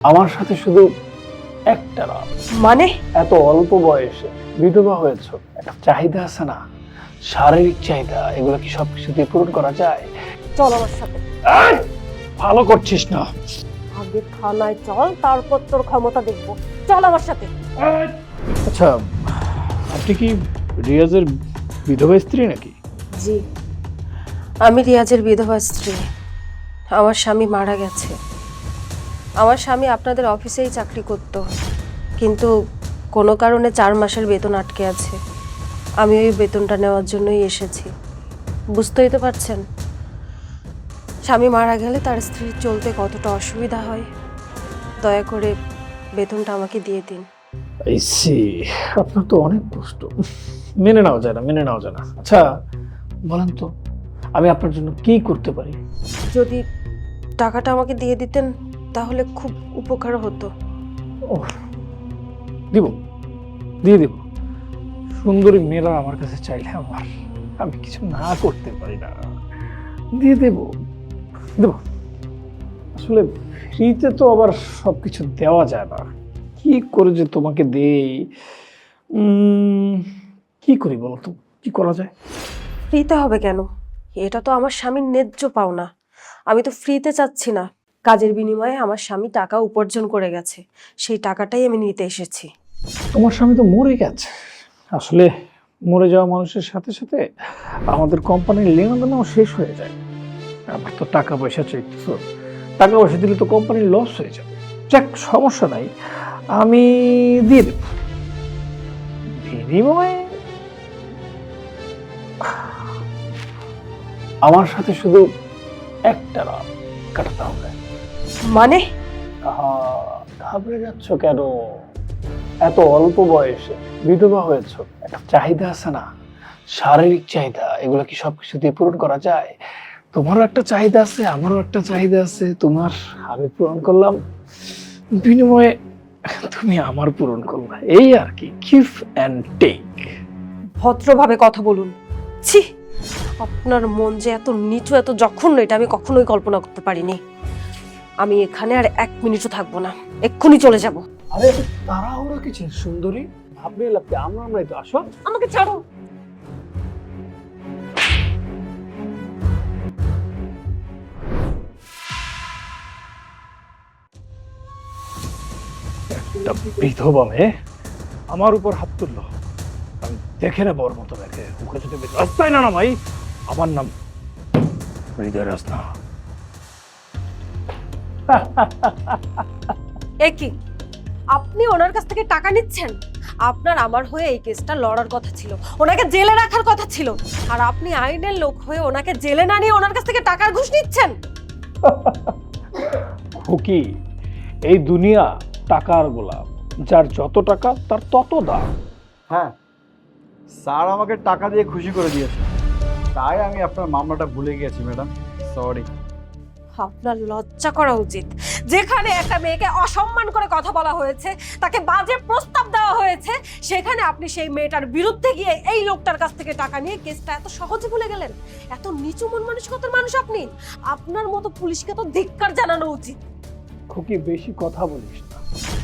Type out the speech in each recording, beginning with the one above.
আমার সাথে শুধু একটা মানে? এত অল্প বয়সে বিধবা হয়েছ। একটা চাহিদা আছে না? শারীরিক চাহিদা এগুলো কি সবকিছু দিয়ে পূরণ করা যায়? চল আমার সাথে। এই, ভালো করছিস না। আগে থানায় চল তারপর তোর ক্ষমতা দেখব। চল আমার সাথে। আচ্ছা আপনি কি রিয়াজের বিধবা স্ত্রী নাকি? জি। আমি রিয়াজের বিধবা স্ত্রী। আমার স্বামী মারা গেছে। আমার স্বামী আপনাদের অফিসেই চাকরি করত। কিন্তু কোনো কারণে চার মাসের বেতন আটকে আছে। আমি ওই বেতনটা নেওয়ার জন্যই এসেছি। বুঝতেই তো পারছেন? স্বামী মারা গেলে তার স্ত্রীর চলতে কতটা অসুবিধা হয়? দয়া করে বেতনটা আমাকে দিয়ে দিন। সি আপনার তো অনেক কষ্ট। মেনে নেওয়া যায় না মেনে নেওয়া যায় না আচ্ছা বলেন তো আমি আপনার জন্য কি করতে পারি? যদি টাকাটা আমাকে দিয়ে দিতেন তাহলে খুব উপকার হতো। ও দিব দিয়ে দিব। সুন্দরী মেয়েরা আমার কাছে চাইলে আমার। আমি কিছু না করতে পারি না। দিয়ে দেব দেব। আসলে ফ্রিতে তো আবার সব কিছু দেওয়া যায় না। কি করে যে তোমাকে দেই? কি করি বলো তো? কি করা যায়? ফ্রিতে হবে কেন? এটা তো আমার স্বামীর ন্যায্য পাওনা। আমি তো ফ্রিতে চাচ্ছি না। কাজের বিনিময়ে আমার স্বামী টাকা উপার্জন করে গেছে। সেই টাকাটাই আমি নিতে এসেছি। তোমার স্বামী তো মরে গেছে। আসলে মরে যাওয়া মানুষের সাথে সাথে আমাদের কোম্পানির লেনদেনও শেষ হয়ে যায়। আবার তো টাকা পয়সা চাইতেছো টাকা পয়সা দিলে তো কোম্পানির লস হয়ে যাবে। যাক, সমস্যা নাই। আমি দিয়ে দেব। বিনিময়ে আমার সাথে শুধু একটা রাত কাটাতে হবে। মানে? ঘাবড়ে যাচ্ছ কেন? এত অল্প বয়সে বিধবা হয়েছ। একটা চাহিদা আছে না? শারীরিক চাহিদা এগুলো কি সবকিছু দিয়ে পূরণ করা যায়? তোমারও একটা চাহিদা আছে আমারও একটা চাহিদা আছে তোমার আমি পূরণ করলাম। বিনিময়ে তুমি আমার পূরণ করলা। এই আর কি গিভ অ্যান্ড টেক ভদ্রভাবে কথা বলুন। ছি! আপনার মন যে এত নিচু এত জঘন্য এটা আমি কখনোই কল্পনা করতে পারিনি। আমি এখানে আর এক মিনিটও থাকব না। এক্ষুনি চলে যাব। আরে তাড়াহুড়ো কিছু সুন্দরী ভাববে লাগবে আমরা আমরাই তো আসো। আমাকে ছাড়ো। একটা বিধবা মেয়ে আমার উপর হাত তুললো। আমি দেখে নেব ওর মতো দেখে ওকে যদি রাস্তায় না নামাই আমার নাম হৃদয় রাস্তা এ কি আপনি ওনার কাছ থেকে টাকা নিচ্ছেন? আপনার আমার হয়ে এই কেসটা লড়ার কথা ছিল ওনাকে জেলে রাখার কথা ছিল আর আপনি আইনের লোক হয়ে ওনাকে জেলে না নিয়ে ওনার কাছ থেকে টাকার ঘুষ নিচ্ছেন? খুকি এই দুনিয়া টাকার গোলাম যার যত টাকা তার তত দাম। হ্যাঁ স্যার আমাকে টাকা দিয়ে খুশি করে দিয়েছে। তাই আমি আপনার মামলাটা ভুলে গিয়েছি ম্যাডাম। সরি আপনার লজ্জা করা উচিত। যেখানে একটা মেয়েকে অসম্মান করে কথা বলা হয়েছে তাকে বাজে প্রস্তাব দেওয়া হয়েছে সেখানে আপনি সেই মেয়েটার বিরুদ্ধে গিয়ে এই লোকটার কাছ থেকে টাকা নিয়ে কেসটা এত সহজে ভুলে গেলেন? এত নিচু মন মানসিকতার মানুষ আপনি? আপনার মতো পুলিশকে তো ধিক্কার জানানো উচিত। খুকি বেশি কথা বলিস না।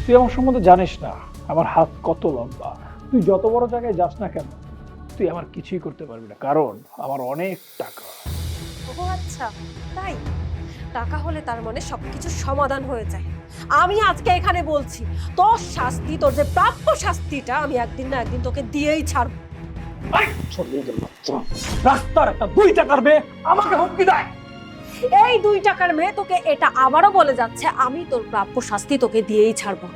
তুই আমার সম্বন্ধে জানিস না আমার হাত কত লম্বা। তুই যত বড় জায়গায় যাস না কেন তুই আমার কিছুই করতে পারবি না। কারণ আমার অনেক টাকা। ও আচ্ছা তাই? টাকা হলে তার মানে সবকিছু সমাধান হয়ে যায়। আমি আজকে এখানে বলছি তোর শাস্তি তোর যে প্রাপ্য শাস্তিটা আমি একদিন না একদিন তোকে দিয়েই ছাড়বো। রাস্তার একটা দুই টাকার মেয়ে আমাকে হুমকি দেয়। এই দুই টাকার মেয়ে তোকে এটা আবারও বলে যাচ্ছে আমি তোর প্রাপ্য শাস্তি তোকে দিয়েই ছাড়বো।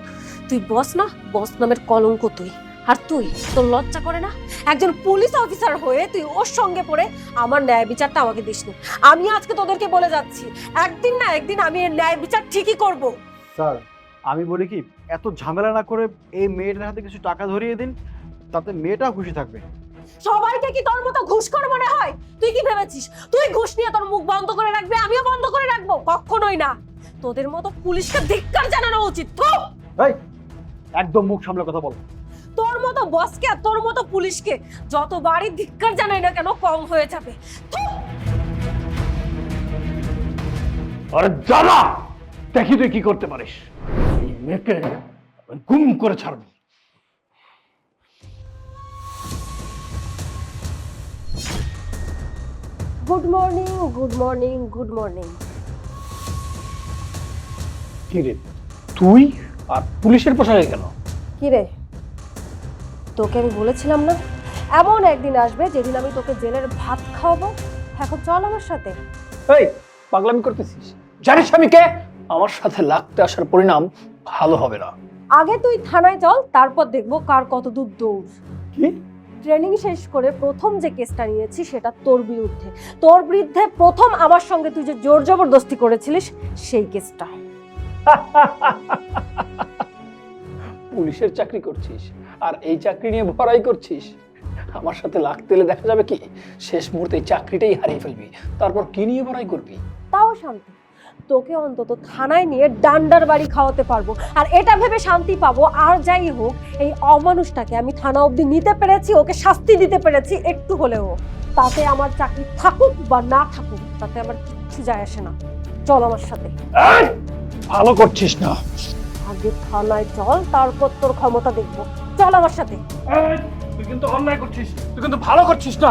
তুই বস না বস নামের কলঙ্ক তুই। আর তুই তোর লজ্জা করে না? একজন পুলিশ অফিসার হয়ে তুই ওর সঙ্গে পড়ে আমার ন্যায় বিচারটা আমাকে দিস নি। আমি আজকে তোদেরকে বলে যাচ্ছি একদিন না একদিন আমি এর ন্যায় বিচার ঠিকই করব। স্যার আমি বলি কি এত ঝামেলা না করে এই মেয়েটার হাতে কিছু টাকা ধরিয়ে দিন তাতে মেয়েটাও খুশি থাকবে। সবাইকে কি তোর মতো ঘুষ ঘুষখোর মনে হয়? তুই কি ভেবেছিস? তুই ঘুষ নিয়ে তোর মুখ বন্ধ করে রাখবি আমিও বন্ধ করে রাখব কখনোই না। তোদের মতো পুলিশকে ধিক্কার জানানো উচিত তো এই একদম মুখ সামলে কথা বল। তোর মতো বসকে আর তোর মতো পুলিশকে যতবারই ধিক্কার জানাই না কেন কম হয়ে যাবে। আরে দাদা দেখি তুই কি করতে পারিস। এই মেয়েকে গুম করে ছাড়বো। Good morning good morning good morning কি রে তুই আর পুলিশের পোশাকে কেন? কি রে তোকে আমি বলেছিলাম না? এমন একদিন আসবে যেদিন আমি তোকে জেলের ভাত খাওয়াবো। এখন চল আমার সাথে। এই পাগলামি করতেছিস? জানিস আমি কে? আমার সাথে লাগতে আসার পরিণাম ভালো হবে না। আগে তুই থানায় চল তারপর দেখব কার কত দূর দৌড়। কি? ট্রেনিং শেষ করে প্রথম যে কেসটা নিয়েছি সেটা তোর বিরুদ্ধে। তোর বিরুদ্ধে প্রথম আমার সঙ্গে তুই যে জোর জবরদস্তি করেছিলিস সেই কেসটা। পুলিশের চাকরি করছিস? আর এই চাকরি নিয়ে ভরাই করছিস? আমার সাথে লাগতে এলে দেখা যাবে কি? শেষ মুহূর্তে এই চাকরিটাই হারিয়ে ফেলবি। তারপর কি নিয়ে ভরাই করবি? তাও শান্তি। তোকে অন্তত থানায় নিয়ে ডান্ডার বাড়ি খাওয়াতে পারব। আর এটা ভেবে শান্তি পাবো আর যাই হোক এই অমানুষটাকে আমি থানা অবধি নিতে পেরেছি ওকে শাস্তি দিতে পেরেছি একটু হলেও। তাতে আমার চাকরি থাকুক বা না থাকুক তাতে আমার কিচ্ছু যায় আসে না। চল আমার সাথে। ভালো করছিস না। আগে থানায় চল তারপর তোর ক্ষমতা দেখব। চল আমার সাথে। তুই কিন্তু অন্যায় করছিস তুই কিন্তু ভালো করছিস না।